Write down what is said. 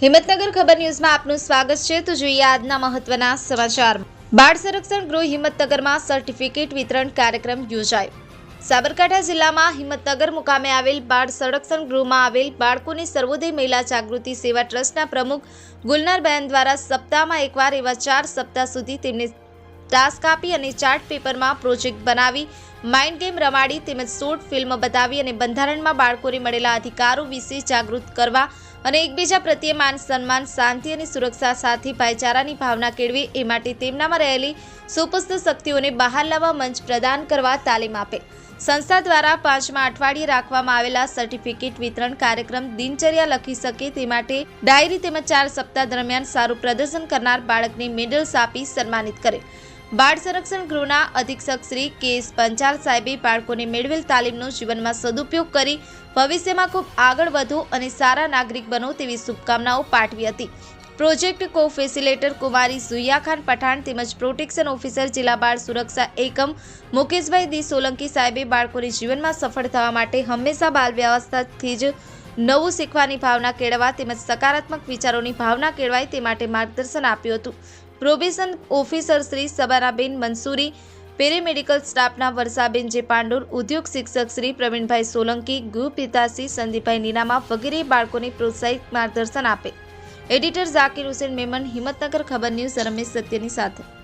હિંમતનગર ખબર ન્યૂઝમાં આપનું સ્વાગત છે. તો જોઈએ આજના મહત્વના સમાચાર. બાળ સંરક્ષણ ગૃહ હિંમતનગરમાં સર્ટિફિકેટ વિતરણ કાર્યક્રમ યોજાયો. સાબરકાંઠા જિલ્લામાં હિંમતનગર મુકામે આવેલ બાળ સંરક્ષણ ગૃહમાં આવેલ બાળકોની સર્વોદય મહિલા જાગૃતિ સેવા ટ્રસ્ટના પ્રમુખ ગુલનારબહેન દ્વારા સપ્તાહમાં એકવાર એવા ચાર સપ્તાહ સુધી તેમને ટાસ્ક આપી અને ચાર્ટ પેપરમાં પ્રોજેક્ટ બનાવી માઇન્ડ ગેમ રમાડી તેમજ શોર્ટ ફિલ્મ બતાવી અને બંધારણમાં બાળકોને મળેલા અધિકારો વિશે જાગૃત કરવા અને એકબીજા પ્રત્યે માન સન્માન, શાંતિ અને સુરક્ષા સાથે ભાઈચારાની ભાવના કેળવે એ માટે તેમનામાં રહેલી સુપસ્ત શક્તિઓને બહાર લાવવા મંચ પ્રદાન કરવા તાલીમ આપે. સંસ્થા દ્વારા પાંચમા અઠવાડિયે રાખવામાં આવેલા સર્ટિફિકેટ વિતરણ કાર્યક્રમ દિનચર્યા લખી શકે તે માટે ડાયરી તેમજ ચાર સપ્તાહ દરમિયાન સારું પ્રદર્શન કરનાર બાળકને મેડલ્સ આપી સન્માનિત કરે. બાળ સંરક્ષણ ગૃહના અધિક્ષક શ્રી કે એસ પંચાલ સાહેબે બાળકોને મેળવેલ તાલીમનો જીવનમાં સદુપયોગ કરી ભવિષ્યમાં ખૂબ આગળ વધો અને સારા નાગરિક બનો તેવી શુભકામનાઓ પાઠવી હતી. Project co facilitator Kumari Zuya Khan Pathan તેમજ પ્રોટેક્શન ઓફિસર જિલ્લા બાળ સુરક્ષા એકમ મુકેશભાઈ દી સોલંકી સાહેબે બાળકોને જીવનમાં સફળ થવા માટે હંમેશા બાલ વ્યવસ્થાથી જ નવું શીખવાની ભાવના કેળવવા તેમજ સકારાત્મક વિચારોની ભાવના કેળવાય તે માટે માર્ગદર્શન આપ્યું હતું. Probation officer Shri Sabanaben Mansuri paramedical સ્ટાફના વર્ષાબેન જે પાંડોર, ઉદ્યોગ શિક્ષક શ્રી પ્રવીણભાઈ સોલંકી, ગૃહ શ્રી સંદીપભાઈ નીનામા વગેરે બાળકોને પ્રોત્સાહિત માર્ગદર્શન આપે. એડિટર ઝાકીર હુસેન મેમન, હિંમતનગર ખબર ન્યૂઝ, રમેશ સત્યની સાથે.